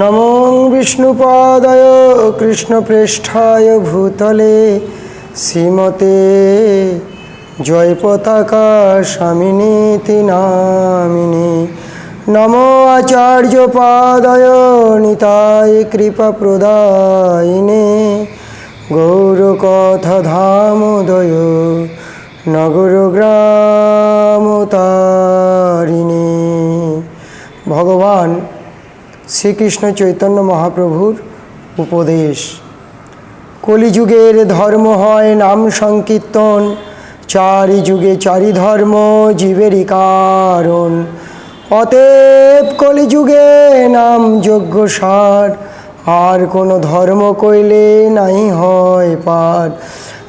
নমো বিষ্ণুপাদায় কৃষ্ণপৃষ্ঠায় ভূতলে। শ্রীমতে জয় পতাকা স্বামিনীতি নামিনী। নমো আচার্য পাদায় নিতায় কৃপা প্রদায়িনে গৌরকথা ধামোদয় নগর গ্রাম তারিণী ভগবান শ্রীকৃষ্ণ চৈতন্য মহাপ্রভুর উপদেশ। কলিযুগের ধর্ম হয় নাম সংকীর্তন চারি যুগে চারি ধর্ম জীবেরই কারণ। অতএব কলিযুগে নাম যজ্ঞ সার, আর কোনো ধর্ম কইলে নাই হয় পার।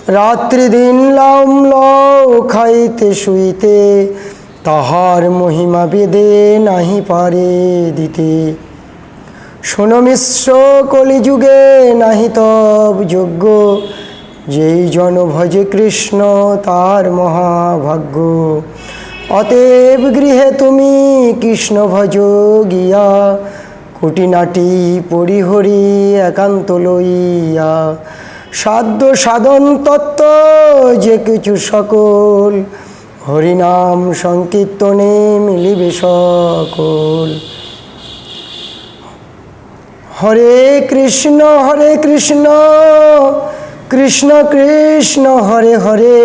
রাত্রি দিন লাম লও খাইতে শুইতে, তাহার মহিমা বেদে নাহি পারে দিতে। শোনো মিশ্র কলিযুগে নাহি তব যোগ্য, যেই জন ভজে কৃষ্ণ তার মহাভাগ্য। অতএব গৃহে তুমি কৃষ্ণ ভজ গিয়া, কুটিনাটি পরিহরি একান্ত লইয়া। সাধ্য সাধন তত্ত্ব যে কিছু সকল, হরিনাম সংকীর্তনে মিলিবে সকল। হরে কৃষ্ণ হরে কৃষ্ণ কৃষ্ণ কৃষ্ণ, হরে হরে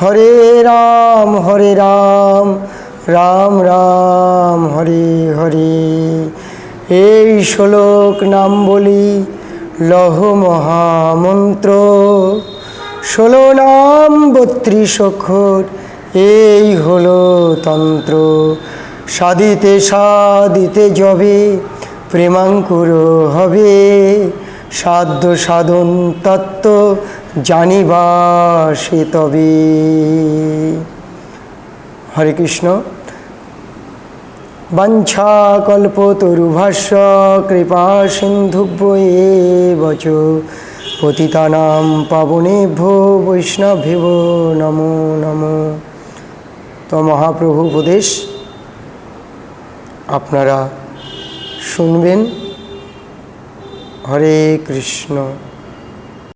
হরে রাম হরে রাম রাম রাম, হরে হরে। এই শ্লোক নাম বলি, লহ মহামন্ত্র। ষোলো নাম বত্রিশ অক্ষর, এই হলো তন্ত্র। সাদিতে সাদিতে যবে প্রেমাঙ্কুর হবে। সাধ্য সাধন তত্ত্ব জানিবা সে তবে। হরে কৃষ্ণ। বাঞ্ছাকল্পতরুভাষ্য কৃপা সিন্ধুভ্য বচ। পতিতানাম পাবনেভ্যো বৈষ্ণবেভ নমো নমো। তো মহাপ্রভু উপদেশ, আপনারা শুনবেন হরে কৃষ্ণ।